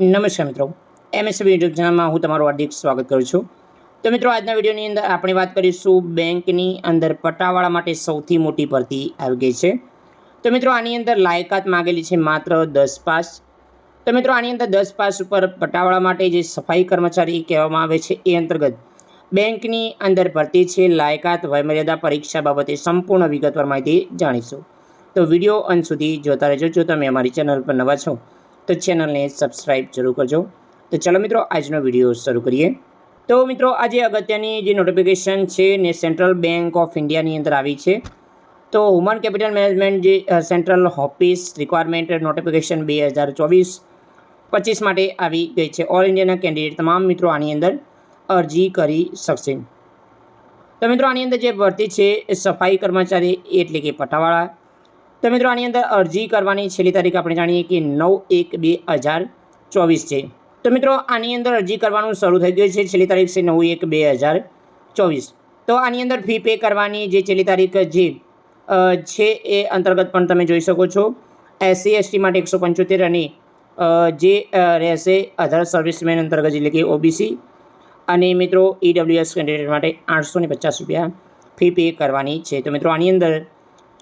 નમસ્કાર મિત્રો. MSB YouTube ચેનલમાં હું તમારું હાર્દિક સ્વાગત કરું છું. તો મિત્રો, આજના વિડીયોની અંદર આપણે વાત કરીશું બેંકની અંદર પટ્ટાવાળા માટે સૌથી મોટી ભરતી આવી ગઈ છે. તો મિત્રો, આની અંદર લાયકાત માગેલી છે માત્ર દસ પાસ. તો મિત્રો, આની અંદર દસ પાસ ઉપર પટ્ટાવાળા માટે જે સફાઈ કર્મચારી કહેવામાં આવે છે એ અંતર્ગત બેંકની અંદર ભરતી છે લાયકાત, વયમર્યાદા પરીક્ષા બાબતે સંપૂર્ણ વિગતવાર માહિતી જાણીશું. તો વીડિયો અંત સુધી જોતા રહેજો. જો તમે અમારી ચેનલ પર નવા છો તો ચેનલને સબસ્ક્રાઈબ જરૂર કરજો. તો ચાલો મિત્રો, આજનો વીડિયો શરૂ કરીએ. તો મિત્રો, આજે અગત્યની જે નોટિફિકેશન છે ને સેન્ટ્રલ બેંક ઓફ ઇન્ડિયાની અંદર આવી છે. તો હ્યુમન કેપિટલ મેનેજમેન્ટ જે સેન્ટ્રલ ઓફિસ રિક્વાયરમેન્ટ નોટિફિકેશન બે હજાર ચોવીસ પચીસ માટે આવી ગઈ છે. ઓલ ઇન્ડિયાના કેન્ડિડેટ તમામ મિત્રો આની અંદર અરજી કરી શકશે. તો મિત્રો, આની અંદર જે ભરતી છે સફાઈ કર્મચારી એટલે કે પટાવાળા તો મિત્રો, આની અંદર અરજી કરવાની છેલ્લી તારીખ આપણે જાણીએ કે નવ એક બે હજાર ચોવીસ છે. તો મિત્રો, આની અંદર અરજી કરવાનું શરૂ થઈ ગયું છે. છેલ્લી તારીખ છે નવ એક બે હજાર ચોવીસ. તો આની અંદર ફી પે કરવાની જે છેલ્લી તારીખ જે છે એ અંતર્ગત પણ તમે જોઈ શકો છો. એસસી, એસટી માટે એકસો પંચોતેર અને જે રહેશે અધર સર્વિસમેન અંતર્ગત, એટલે કે ઓબીસી. અને મિત્રો ઈડબ્લ્યુએસ કેન્ડિડેટ માટે આઠસો ને પચાસ રૂપિયા ફી પે કરવાની છે. તો મિત્રો, આની અંદર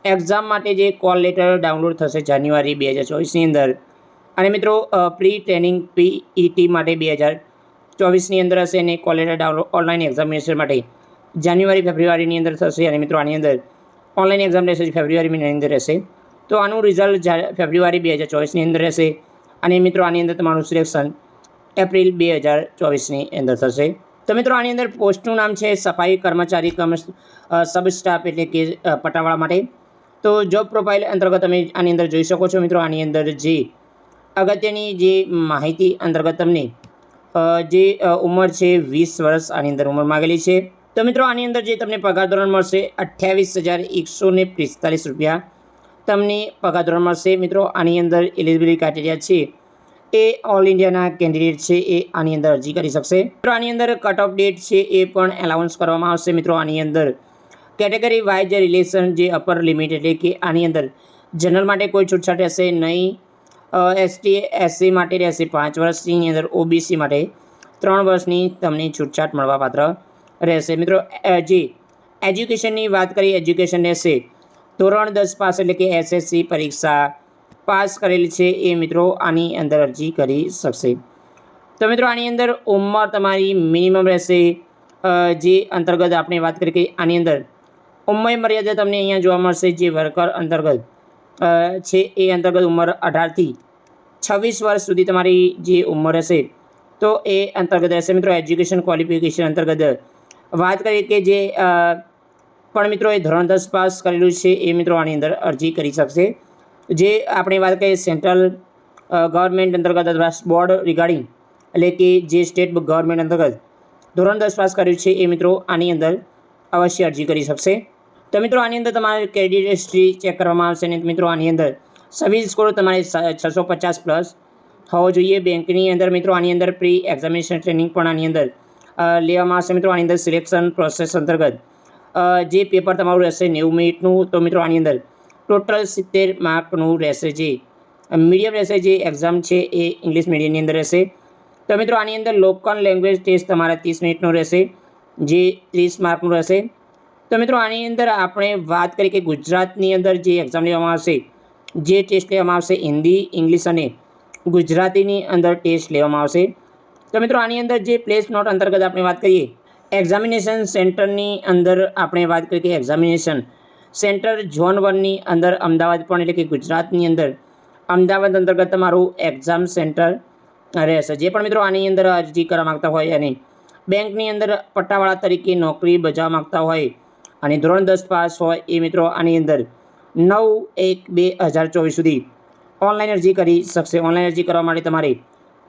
એક્ઝામ માટે જે કોલ લેટર ડાઉનલોડ થશે જાન્યુઆરી બે હજાર ચોવીસની અંદર. અને મિત્રો પ્રી ટ્રેનિંગ પીઈટી માટે બે હજાર ચોવીસની અંદર હશે અને call letter download online examination માટે જાન્યુઆરી, ફેબ્રુઆરીની અંદર થશે. અને મિત્રો, આની અંદર ઓનલાઈન એક્ઝામ રહેશે ફેબ્રુઆરી મહિનાની અંદર રહેશે. તો આનું રિઝલ્ટ ફેબ્રુઆરી બે હજાર ચોવીસની અંદર રહેશે. અને મિત્રો, આની અંદર તમારું સિલેક્શન એપ્રિલ બે હજાર ચોવીસની અંદર થશે. તો મિત્રો, આની અંદર પોસ્ટનું નામ છે, સફાઈ કર્મચારી કમ સબ સ્ટાફ એટલે કે પટાવાળા માટે. તો જોબ પ્રોફાઇલ અંતર્ગત તમે આની અંદર જોઈ શકો છો મિત્રો. આની અંદર જે અગત્યની જે માહિતી અંતર્ગત તમને જે ઉંમર છે વીસ વર્ષ આની અંદર ઉંમર માગેલી છે. તો મિત્રો, આની અંદર જે તમને પગાર ધોરણ મળશે અઠ્યાવીસ હજાર એકસો પિસ્તાલીસ રૂપિયા તમને પગાર ધોરણ મળશે. મિત્રો, આની અંદર એલિજિબિલિટી ક્રાઇટેરિયા છે એ ઓલ ઇન્ડિયાના કેન્ડિડેટ છે એ આની અંદર અરજી કરી શકશે. મિત્રો, આની અંદર કટ ઓફ ડેટ છે એ પણ એલાઉન્સ કરવામાં આવશે. મિત્રો, આની અંદર કેટેગરી વાઇઝ રિલેશન જે અપર લિમિટ એટલે કે આની અંદર જનરલ માટે કોઈ છૂટછાટ રહેશે નહીં. એસટી એસસી માટે રહેશે પાંચ વર્ષની અંદર ઓબીસી માટે ત્રણ વર્ષની તમને છૂટછાટ મળવાપાત્ર રહેશે. મિત્રો જે એજ્યુકેશનની વાત કરીએ, એજ્યુકેશન રહેશે ધોરણ દસ પાસ એટલે કે એસએસસી પરીક્ષા પાસ કરેલી છે એ મિત્રો આની અંદર અરજી કરી શકશે. તો મિત્રો, આની અંદર ઉંમર તમારી મિનિમમ રહેશે. જે અંતર્ગત આપણે વાત કરી કે આની અંદર ઉંમર મર્યાદા તમને અહીંયા જોવા મળશે જે વર્કર અંતર્ગત છે, એ અંતર્ગત ઉંમર અઢારથી છવ્વીસ વર્ષ સુધી તમારી જે ઉંમર હશે, તો એ અંતર્ગત રહેશે. મિત્રો, એજ્યુકેશન ક્વોલિફિકેશન અંતર્ગત વાત કરીએ કે જે પણ મિત્રો, એ ધોરણ દસ પાસ કરેલું છે, એ મિત્રો આની અંદર અરજી કરી શકશે. જે આપણે વાત કરીએ સેન્ટ્રલ ગવર્મેન્ટ અંતર્ગત અથવા બોર્ડ રિગાર્ડિંગ, એટલે કે જે સ્ટેટ ગવર્મેન્ટ અંતર્ગત ધોરણ દસ પાસ કર્યું છે, એ મિત્રો આની અંદર અવશ્ય અરજી કરી શકશે. તો મિત્રો આની અંદર તમારે ક્રેડિટ હિસ્ટ્રી ચેક કરવામાં આવશે અને મિત્રો આની અંદર સિવિલ સ્કોર તમારે છસો પચાસ પ્લસ હોવો જોઈએ. બેંકની અંદર મિત્રો આની અંદર પ્રી એક્ઝામિનેશન ટ્રેનિંગ પણ આની અંદર લેવામાં આવશે. મિત્રો આની અંદર સિલેક્શન પ્રોસેસ અંતર્ગત જે પેપર તમારું રહેશે નેવું મિનિટનું, તો મિત્રો આની અંદર ટોટલ સિત્તેર માર્કનું રહેશે જે મીડિયમ રહેશે જે એક્ઝામ છે એ ઇંગ્લિશ મીડિયમની અંદર રહેશે. તો મિત્રો આની અંદર લોકલ લેંગ્વેજ ટેસ્ટ તમારે ત્રીસ મિનિટનો રહેશે, જે ત્રીસ માર્કનું રહેશે. તો મિત્રો, આની અંદર આપણે વાત કરી કે ગુજરાતની અંદર જે એક્ઝામ લેવામાં આવશે, જે ટેસ્ટ લેવામાં આવશે, હિન્દી ઇંગ્લિશ અને ગુજરાતીની અંદર ટેસ્ટ લેવામાં આવશે. તો મિત્રો, આની અંદર જે પ્લેસ નોટ અંતર્ગત આપણે વાત કરીએ એક્ઝામિનેશન સેન્ટરની અંદર આપણે વાત કરીએ કે એક્ઝામિનેશન સેન્ટર ઝોન વનની અંદર અમદાવાદ પણ, એટલે કે ગુજરાતની અંદર અમદાવાદ અંતર્ગત તમારું એક્ઝામ સેન્ટર રહેશે. જે પણ મિત્રો આની અંદર અરજી કરવા માગતા હોય અને બેંકની અંદર પટ્ટાવાળા તરીકે નોકરી બજાવવા માગતા હોય અને ધોરણ દસ પાસ હોય એ મિત્રો આની અંદર નવ એક બે હજાર ચોવીસ સુધી ઓનલાઈન અરજી કરી શકશે. ઓનલાઈન અરજી કરવા માટે તમારે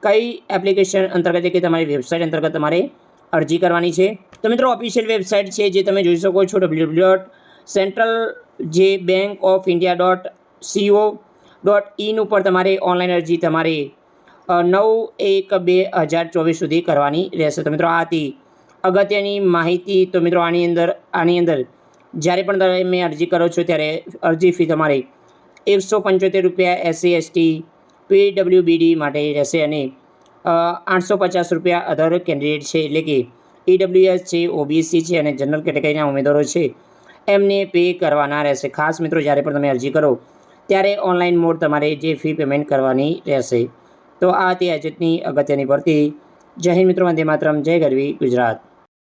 કઈ એપ્લિકેશન અંતર્ગત કે તમારી વેબસાઇટ અંતર્ગત તમારે અરજી કરવાની છે. તો મિત્રો ઓફિશિયલ વેબસાઇટ છે જે તમે જોઈ શકો છો ડબલ્યુ ડોટ સેન્ટ્રલ જે bank of India dot co dot in ઉપર તમારે ઓનલાઈન અરજી તમારે નવ એક બે હજાર ચોવીસ સુધી કરવાની રહેશે. તો મિત્રો, આ હતી અગત્યની માહિતી તો મિત્રો આની અંદર આની અંદર જ્યારે પણ તમે અરજી કરો છો ત્યારે અરજી ફી તમારે એકસો પંચોતેર રૂપિયા એસસી એસટી પીડબ્લ્યુબીડી માટે રહેશે અને આઠસો પચાસ રૂપિયા અધર કેન્ડિડેટ છે એટલે કે ઈડબ્લ્યુએસ છે ઓબીસી છે અને જનરલ કેટેગરીના ઉમેદવારો છે. એમને પે કરવાના રહેશે. ખાસ મિત્રો જ્યારે પણ તમે અરજી કરો ત્યારે ઓનલાઈન મોડ તમારે જે ફી પેમેન્ટ કરવાની રહેશે. તો આ તે એજન્ટની અગત્યની ભરતી. જય હિન્દ મિત્રો, વંદે માતરમ. જય ગરવી ગુજરાત.